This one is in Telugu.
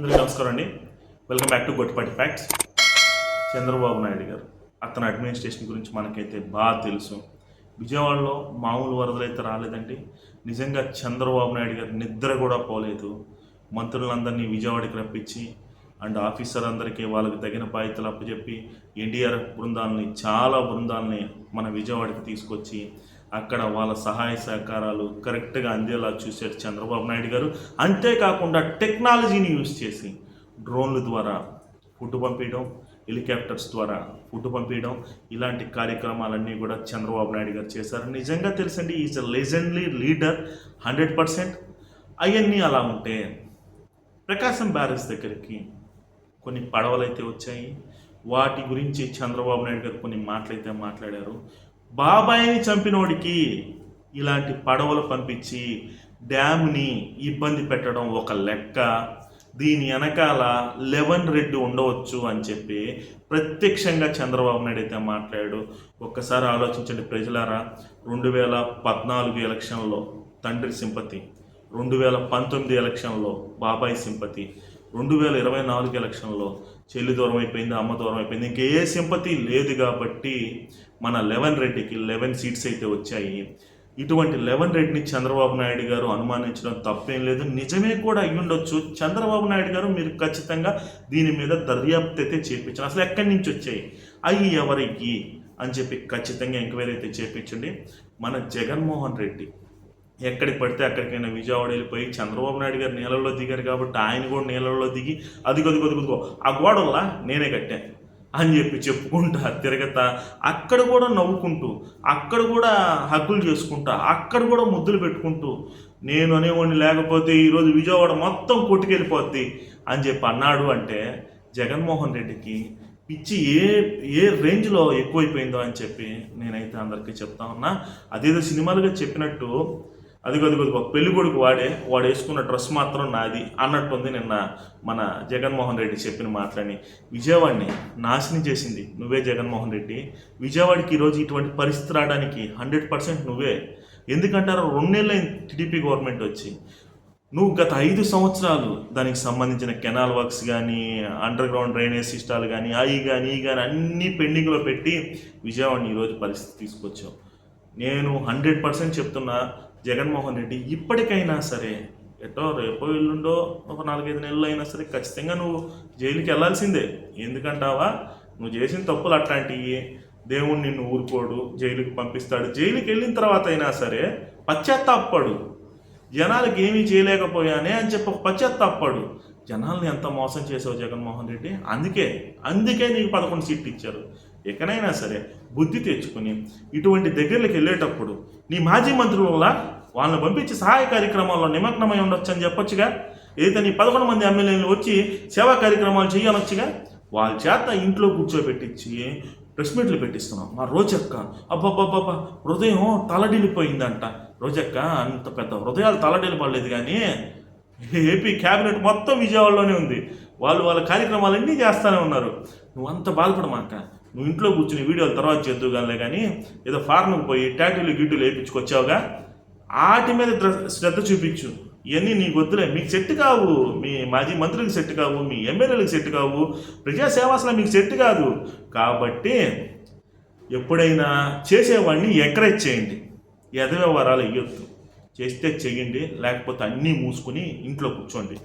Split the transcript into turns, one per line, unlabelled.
అందరికీ నమస్కారం అండి. Welcome back to Gottipati facts Chandrababu Naidu garu అతని అడ్మినిస్ట్రేషన్ గురించి మనకైతే బాగా తెలుసు. విజయవాడలో మామూలు వరదలు అయితే రాలేదండి. నిజంగా చంద్రబాబు నాయుడు గారు నిద్ర కూడా పోలేదు. మంత్రులందరినీ విజయవాడకి రప్పించి అండ్ ఆఫీసర్ అందరికీ వాళ్ళకి తగిన బాధ్యతలు అప్పచెప్పి ఎన్డీఆర్ఎఫ్ బృందాలని చాలా బృందాలని మన విజయవాడకి తీసుకొచ్చి అక్కడ వాళ్ళ సహాయ సహకారాలు కరెక్ట్గా అందేలా చూశారు చంద్రబాబు నాయుడు గారు. అంతేకాకుండా టెక్నాలజీని యూజ్ చేసి డ్రోన్ల ద్వారా ఫుడ్ పంపించడం హెలికాప్టర్స్ ద్వారా ఫుడ్ పంపించడం ఇలాంటి కార్యక్రమాలన్నీ కూడా చంద్రబాబు నాయుడు గారు చేశారు. నిజంగా తెలుసండి is a legendary leader hundred percent. అవన్నీ అలా ఉంటే ప్రకాశం బ్యారేజ్ దగ్గరికి కొన్ని పడవలైతే వచ్చాయి. వాటి గురించి చంద్రబాబు నాయుడు గారు కొన్ని మాటలైతే మాట్లాడారు. బాబాయిని చంపినోడికి ఇలాంటి పడవలు పంపించి డ్యామ్ని ఇబ్బంది పెట్టడం ఒక లెక్క. దీని వెనకాల లెవెన్ రెడ్డి ఉండవచ్చు అని చెప్పి ప్రత్యక్షంగా చంద్రబాబు నాయుడు అయితే మాట్లాడాడు. ఒక్కసారి ఆలోచించండి ప్రజలారా రెండు వేల పద్నాలుగు ఎలక్షన్లో తండ్రి సింపతి రెండు వేల పంతొమ్మిది ఎలక్షన్లో బాబాయ్ సింపతి రెండు వేల ఇరవై నాలుగు ఎలక్షన్లో చెల్లి దూరం అయిపోయింది అమ్మ దూరం అయిపోయింది ఇంకే ఏ సింపతి లేదు కాబట్టి మన లెవెన్ రెడ్డికి లెవెన్ సీట్స్ అయితే వచ్చాయి. ఇటువంటి లెవెన్ రెడ్డిని చంద్రబాబు నాయుడు గారు అనుమానించడం తప్పేం లేదు. నిజమే కూడా అయ్యుండొచ్చు చంద్రబాబు నాయుడు గారు మీరు ఖచ్చితంగా దీని మీద దర్యాప్తు అయితే చేపించారు అసలు ఎక్కడి నుంచి వచ్చాయి? అవి ఎవరికి అని చెప్పి ఖచ్చితంగా ఎంక్వైరీ అయితే చేపించండి. మన జగన్మోహన్ రెడ్డి ఎక్కడికి పడితే అక్కడికైనా విజయవాడ వెళ్ళిపోయి చంద్రబాబు నాయుడు గారు నీళ్ళల్లో దిగారు కాబట్టి ఆయన కూడా నీళ్ళల్లో దిగి అది కొద్ది కొద్ది కొద్దిగో ఆ గోడల్లా నేనే కట్టాను అని చెప్పి చెప్పుకుంటా తిరగతా అక్కడ కూడా నవ్వుకుంటూ అక్కడ కూడా హక్కులు చేసుకుంటా అక్కడ కూడా ముద్దులు పెట్టుకుంటూ నేను అనేవాడిని లేకపోతే ఈరోజు విజయవాడ మొత్తం కొట్టుకెళ్ళిపోద్ది అని చెప్పి అన్నాడు అంటే జగన్మోహన్ రెడ్డికి పిచ్చి ఏ ఏ రేంజ్లో ఎక్కువైపోయిందో అని చెప్పి నేనైతే అందరికీ చెప్తా ఉన్నా. అదేదో సినిమాలుగా చెప్పినట్టు అదిగో అదిగో అదిగో పెళ్ళి కొడుకు వాడే వాడు వేసుకున్న డ్రెస్ మాత్రం నాది అన్నట్టుంది నిన్న మన జగన్మోహన్ రెడ్డి చెప్పిన మాటలని. విజయవాడిని నాశనం చేసింది నువ్వే జగన్మోహన్ రెడ్డి. విజయవాడికి ఈరోజు ఇటువంటి పరిస్థితి రావడానికి హండ్రెడ్ పర్సెంట్ నువ్వే. ఎందుకంటారు? రెండేళ్ళైంది టీడీపీ గవర్నమెంట్ వచ్చి. నువ్వు గత ఐదు సంవత్సరాలు దానికి సంబంధించిన కెనాల్ వర్క్స్ కానీ అండర్ గ్రౌండ్ డ్రైనేజ్ సిస్టాలు కానీ అవి కానీ ఈ కానీ అన్నీ పెండింగ్లో పెట్టి విజయవాడని ఈరోజు పరిస్థితి తీసుకొచ్చావు. నేను హండ్రెడ్ పర్సెంట్ చెప్తున్నా జగన్మోహన్ రెడ్డి ఇప్పటికైనా సరే ఎటో రేపో ఎల్లుండో ఒక నాలుగైదు నెలలు అయినా సరే ఖచ్చితంగా నువ్వు జైలుకి వెళ్ళాల్సిందే. ఎందుకంటావా? నువ్వు చేసిన తప్పులు అట్లాంటివి దేవుడు నిన్ను ఊరుకోడు జైలుకి పంపిస్తాడు. జైలుకి వెళ్ళిన తర్వాత అయినా సరే పశ్చాత్తాపడు జనాలకు ఏమీ చేయలేకపోయానే అని చెప్పి ఒక పశ్చాత్తాపడు జనాల్ని ఎంత మోసం చేసావు జగన్మోహన్ రెడ్డి? అందుకే అందుకే నీకు పదకొండు సీట్లు ఇచ్చారు. ఎక్కడైనా సరే బుద్ధి తెచ్చుకుని ఇటువంటి దగ్గరికి వెళ్ళేటప్పుడు నీ మాజీ మంత్రుల వాళ్ళని పంపించి సహాయ కార్యక్రమాల్లో నిమగ్నమై ఉండొచ్చు అని చెప్పొచ్చుగా? ఏదైతే నీ పదకొండు మంది ఎమ్మెల్యేలు వచ్చి సేవా కార్యక్రమాలు చేయనొచ్చుగా? వాళ్ళ చేత ఇంట్లో కూర్చోబెట్టించి ప్రెస్ మీట్లు పెట్టిస్తున్నాం. మా రోజక్క అబ్బబ్బబ్బబ్బా హృదయం తలడిల్లిపోయిందంట. రోజక్క అంత పెద్ద హృదయాలు తలడిల్లిపడలేదు కానీ ఏపీ క్యాబినెట్ మొత్తం విజయవాడలోనే ఉంది. వాళ్ళు వాళ్ళ కార్యక్రమాలన్నీ చేస్తూనే ఉన్నారు. నువ్వు అంత బాధపడమాక. నువ్వు ఇంట్లో కూర్చుని వీడియోలు తర్వాత చేద్దు కానీ కానీ ఏదో ఫార్మ్కి పోయి ట్యాటూలు గీటులు వేయించుకొచ్చావుగా? వాటి మీద శ్రద్ధ చూపించు. ఇవన్నీ నీకు వద్దులే. మీకు సెట్ కావు. మీ మాజీ మంత్రులకు సెట్ కావు. మీ ఎమ్మెల్యేలకు సెట్ కావు. ప్రజాసేవాసన మీకు సెట్ కాదు. కాబట్టి ఎప్పుడైనా చేసేవాడిని ఎంకరేజ్ చేయండి. ఎదవ్యవహారాలు ఇవ్వద్దు చేస్తే చెయ్యండి. లేకపోతే అన్నీ మూసుకుని ఇంట్లో కూర్చోండి.